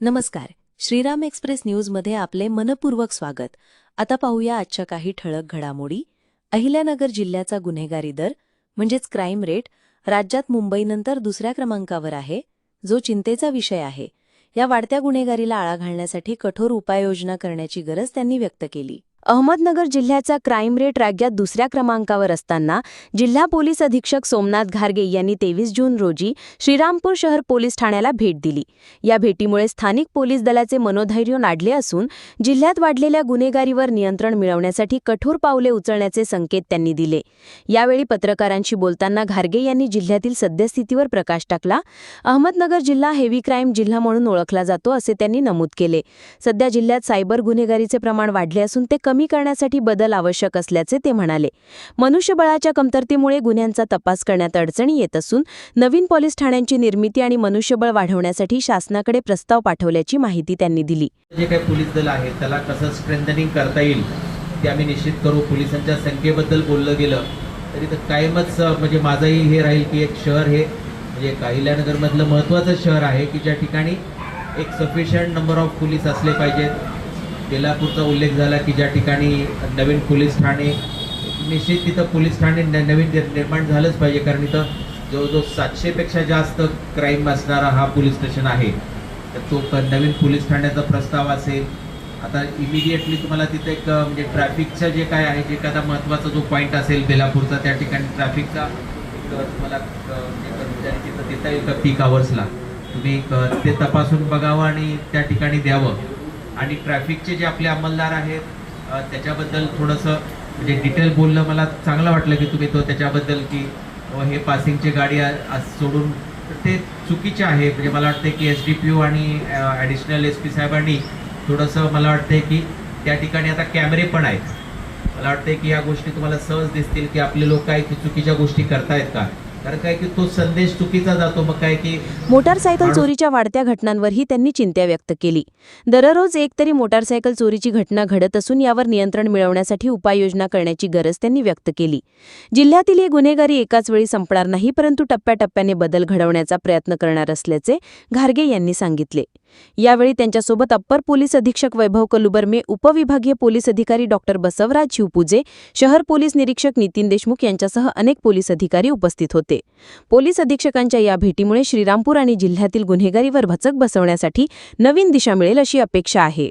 नमस्कार. श्रीराम एक्सप्रेस न्यूजमध्ये आपले मनपूर्वक स्वागत. आता पाहूया आजच्या काही ठळक घडामोडी. अहिल्यानगर जिल्ह्याचा गुन्हेगारी दर म्हणजेच क्राईम रेट राज्यात मुंबईनंतर दुसऱ्या क्रमांकावर आहे जो चिंतेचा विषय आहे. या वाढत्या गुन्हेगारीला आळा घालण्यासाठी कठोर उपाययोजना करण्याची गरज त्यांनी व्यक्त केली. अहमदनगर जिल्ह्याचा क्राईम रेट राज्यात दुसऱ्या क्रमांकावर असताना जिल्हा पोलीस अधीक्षक सोमनाथ घारगे यांनी तेवीस जून रोजी श्रीरामपूर शहर पोलीस ठाण्याला भेट दिली. या भेटीमुळे स्थानिक पोलीस दलाचे मनोधैर्य नाडले असून जिल्ह्यात वाढलेल्या गुन्हेगारीवर नियंत्रण मिळवण्यासाठी कठोर पावले उचलण्याचे संकेत त्यांनी दिले. यावेळी पत्रकारांशी बोलताना घारगे यांनी जिल्ह्यातील सद्यस्थितीवर प्रकाश टाकला. अहमदनगर जिल्हा हेवी क्राईम जिल्हा म्हणून ओळखला जातो असे त्यांनी नमूद केले. सध्या जिल्ह्यात सायबर गुन्हेगारीचे प्रमाण वाढले असून ते कमी कमी करण्यासाठी बदल आवश्यक असल्याचे ते म्हणाले. मनुष्यबळाच्या कमतरतेमुळे गुन्ह्यांचा तपास करण्यात अडचणी येत असून नवीन पोलीस ठाण्यांची निर्मिती आणि मनुष्यबळ वाढवण्यासाठी शासनाकडे प्रस्ताव पाठवल्याची माहिती त्यांनी दिली. जे काही पोलीस दल आहे त्याला कसं स्ट्रेंथनिंग करता येईल ते आम्ही निश्चित करू. पोलिसांच्या संख्येबद्दल बोललं गेलं तरी तर कायमच म्हणजे माझंही हे राहील की एक शहर हे म्हणजे काहिल्यानगरमधलं महत्त्वाचं शहर आहे की ज्या ठिकाणी एक सफिशियंट नंबर ऑफ पोलीस असले पाहिजेत. बेलापूरचा उल्लेख झाला की ज्या ठिकाणी नवीन पोलीस ठाणे निश्चित तिथं पोलीस ठाणे नवीन निर्माण झालंच पाहिजे कारण इथं जवळजवळ सातशेपेक्षा जास्त क्राईम असणारा हा पोलीस स्टेशन आहे. तर तो नवीन पोलीस ठाण्याचा प्रस्ताव असेल आता इमिडिएटली तुम्हाला तिथे एक म्हणजे ट्रॅफिकचं जे काय आहे जे एखादा महत्त्वाचा जो पॉईंट असेल बेलापूरचा त्या ठिकाणी ट्रॅफिकचा एक तुम्हाला कर्मचारी म्हणजे तिथं देता येईल का? पीक आवर्सला तुम्ही ते तपासून बघावं आणि त्या ठिकाणी द्यावं. आणि ट्रॅफिकचे जे आपले अंमलदार आहेत त्याच्याबद्दल थोडंसं म्हणजे डिटेल बोललं मला चांगलं वाटलं की तुम्ही तो त्याच्याबद्दल की हे पासिंगचे गाडी आ- सोडून ते चुकीचे आहे. म्हणजे मला वाटतं की एस डी पी ओ आणि ॲडिशनल एस पी साहेबांनी थोडंसं मला वाटतंय की त्या ठिकाणी आता कॅमेरे पण आहेत. मला वाटते की या गोष्टी तुम्हाला सहज दिसतील की आपले लोक काही की चुकीच्या गोष्टी करतायत का? कारण काय की तो संदेश चुकीचा जातो मग काय की मोटारसायकल चोरीच्या वाढत्या घटनांवरही त्यांनी चिंता व्यक्त केली. दररोज एक तरी मोटारसायकल चोरीची घटना घडत असून यावर नियंत्रण मिळवण्यासाठी उपाययोजना करण्याची गरज त्यांनी व्यक्त केली. जिल्ह्यातील ही गुन्हेगारी एकाच वेळी संपणार नाही परंतु टप्प्याटप्प्याने बदल घडवण्याचा प्रयत्न करणार असल्याचे घारगे यांनी सांगितले. यावेळी त्यांच्यासोबत अप्पर पोलीस अधीक्षक वैभव कलुबर्मे उपविभागीय पोलीस अधिकारी डॉक्टर बसवराज शिवपूजे शहर पोलीस निरीक्षक नितीन देशमुख यांच्यासह अनेक पोलीस अधिकारी उपस्थित होते. पोलीस अधीक्षकांच्या या भेटीमुळे श्रीरामपूर आणि जिल्ह्यातील गुन्हेगारीवर भचक बसवण्यासाठी नवीन दिशा मिळेल अशी अपेक्षा आहे.